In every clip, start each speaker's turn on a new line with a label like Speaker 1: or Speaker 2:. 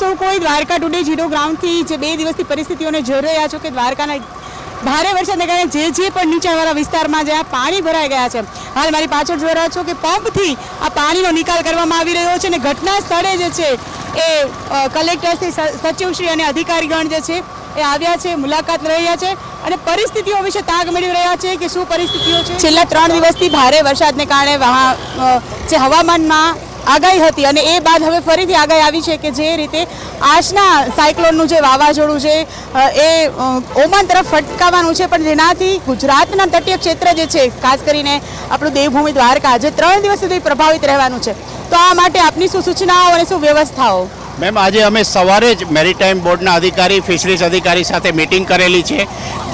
Speaker 1: સૌ કોઈ Dwarka today zero ગ્રાઉન્ડથી જે બે દિવસથી પરિસ્થિતિઓને જોઈ રહ્યા છો કે દ્વારકાના ભારે વરસાદને કારણે જે જે પણ નીચાણવાળા વિસ્તારમાં જ્યાં પાણી ભરાઈ ગયા છે, હાલ મારી પાછળ જોઈ રહ્યા છો કે પંપથી આ પાણીનો નિકાલ કરવામાં આવી રહ્યો છે અને ઘટના સ્થળે જે છે એ કલેક્ટરશ્રી સચિવશ્રી અને અધિકારીગણ જે છે એ આવ્યા છે, મુલાકાત રહ્યા છે અને પરિસ્થિતિઓ વિશે તાગ મેળવી રહ્યા છે કે શું પરિસ્થિતિઓ છે? છેલ્લા ત્રણ દિવસથી ભારે વરસાદને કારણે જે હવામાનમાં આગાહી હતી અને એ બાદ હવે ફરીથી આગાહી આવી છે કે જે રીતે આજના સાયક્લોનનું જે વાવાઝોડું છે એ ઓમાન તરફ ફટકાવાનું છે, પણ જેનાથી ગુજરાતના તટીય ક્ષેત્ર જે છે, ખાસ કરીને આપણું દેવભૂમિ દ્વારકા જે ત્રણ દિવસ સુધી પ્રભાવિત રહેવાનું છે. તો આ માટે આપની શું સૂચનાઓ અને શું વ્યવસ્થાઓ?
Speaker 2: મેમ, આજે અમે સવારે જ મેરીટાઈમ બોર્ડના અધિકારી, ફિશરીઝ અધિકારી સાથે મિટિંગ કરેલી છે.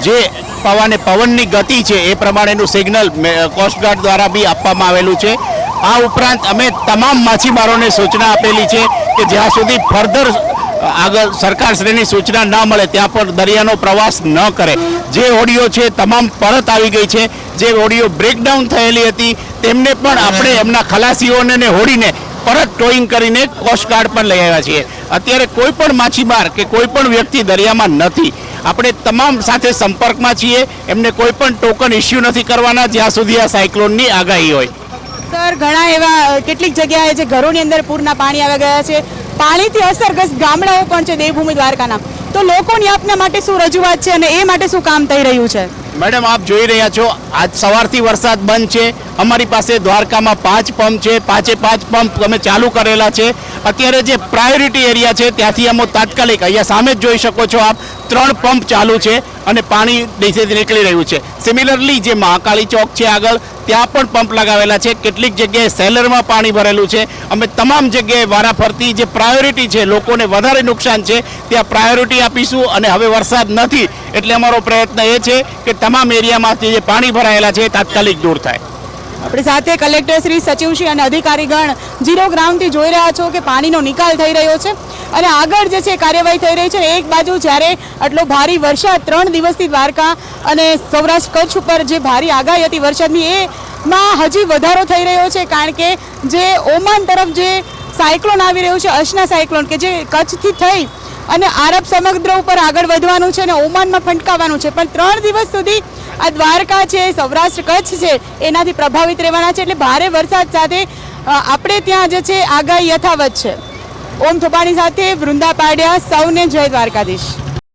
Speaker 2: જે પવન પવનની ગતિ છે, એ પ્રમાણેનું સિગ્નલ કોસ્ટગાર્ડ દ્વારા બી આપવામાં આવેલું છે. આ ઉપરાંત અમે તમામ માછીમારોને સૂચના આપેલી છે કે જ્યાં સુધી ફર્ધર આગળ સરકારશ્રીની સૂચના ન મળે, ત્યાં પર દરિયાનો પ્રવાસ ન કરે. જે ઓડિયો છે, તમામ પરત આવી ગઈ છે. જે ઓડિયો બ્રેકડાઉન થયેલી હતી, તેમને પણ આપણે એમના ખલાસીઓને હોડીને પરત ટોઈંગ કરીને કોસ્ટગાર્ડ પણ લઈ આવ્યા છીએ. અત્યારે કોઈ પણ માછીમાર કે કોઈ પણ વ્યક્તિ દરિયામાં નથી. આપણે તમામ સાથે સંપર્કમાં છીએ. એમને કોઈ પણ ટોકન ઇસ્યુ નથી કરવાના, જ્યાં સુધી આ સાયક્લોનની આગાહી હોય.
Speaker 1: સર ઘણા એવા કેટલીક જગ્યાએ જે ઘરોની અંદર પૂરના પાણી આવી ગયા છે. પાણીથી અસરગ્રસ્ત ગામડાઓ પણ છે દેવભૂમિ દ્વારકાના. તો લોકોની આપના માટે શું રજૂઆત છે અને એ માટે શું કામ થઈ રહ્યું છે?
Speaker 2: મેડમ, આપ જોઈ રહ્યા છો, આજ સવારથી વરસાદ બંધ છે. અમારી પાસે દ્વારકામાં પાંચ પંપ છે, પાંચે પાંચ પંપ અમે ચાલુ કરેલા છે. અત્યારે જે પ્રાયોરિટી એરિયા છે, ત્યાંથી અમે તાત્કાલિક, અહીંયા સામે જ જોઈ શકો છો આપ, ત્રણ પંપ ચાલુ છે અને પાણી નીચેથી નીકળી રહ્યું છે. સિમિલરલી જે મહાકાળી ચોક છે આગળ, ત્યાં પણ પંપ લગાવેલા છે. કેટલીક જગ્યાએ સેલરમાં પાણી ભરેલું છે. અમે તમામ જગ્યાએ વારાફરતી જે પ્રાયોરિટી છે, લોકોને વધારે નુકસાન છે, ત્યાં પ્રાયોરિટી આપીશું અને હવે વરસાદ નથી. એટલે અમારો પ્રયત્ન એ છે કે તમામ એરિયામાંથી જે પાણી ભરાયેલા છે તાત્કાલિક દૂર થાય.
Speaker 1: આપણી સાથે કલેક્ટર શ્રી સચિવશ્રી અને અધિકારીગણ જીરો ગ્રાઉન્ડથી જોઈ રહ્યા છો કે પાણીનો નિકાલ થઈ રહ્યો છે અને આગળ જે છે કાર્યવાહી થઈ રહી છે. એક બાજુ જ્યારે આટલો ભારે વરસાદ ત્રણ દિવસથી દ્વારકા અને સૌરાષ્ટ્ર કચ્છ ઉપર જે ભારે આગાહી હતી વરસાદની, એમાં હજી વધારો થઈ રહ્યો છે કારણ કે જે ઓમાન તરફ જે સાયક્લોન આવી રહ્યું છે, અશના સાયક્લોન, કે જે કચ્છથી થઈ અને આરબ સમુદ્ર ઉપર આગળ વધવાનું છે અને ઓમાનમાં ફંટકાવાનું છે. પણ ત્રણ દિવસ સુધી આ દ્વારકા છે, સૌરાષ્ટ્ર કચ્છ છે, એનાથી પ્રભાવિત રહેવાના છે. એટલે ભારે વરસાદ સાથે આપણે ત્યાં જે છે, આગાહી યથાવત છે. ઓમ થોબાણી સાથે વૃંદા પાડ્યા સૌને જય દ્વારકાધીશ.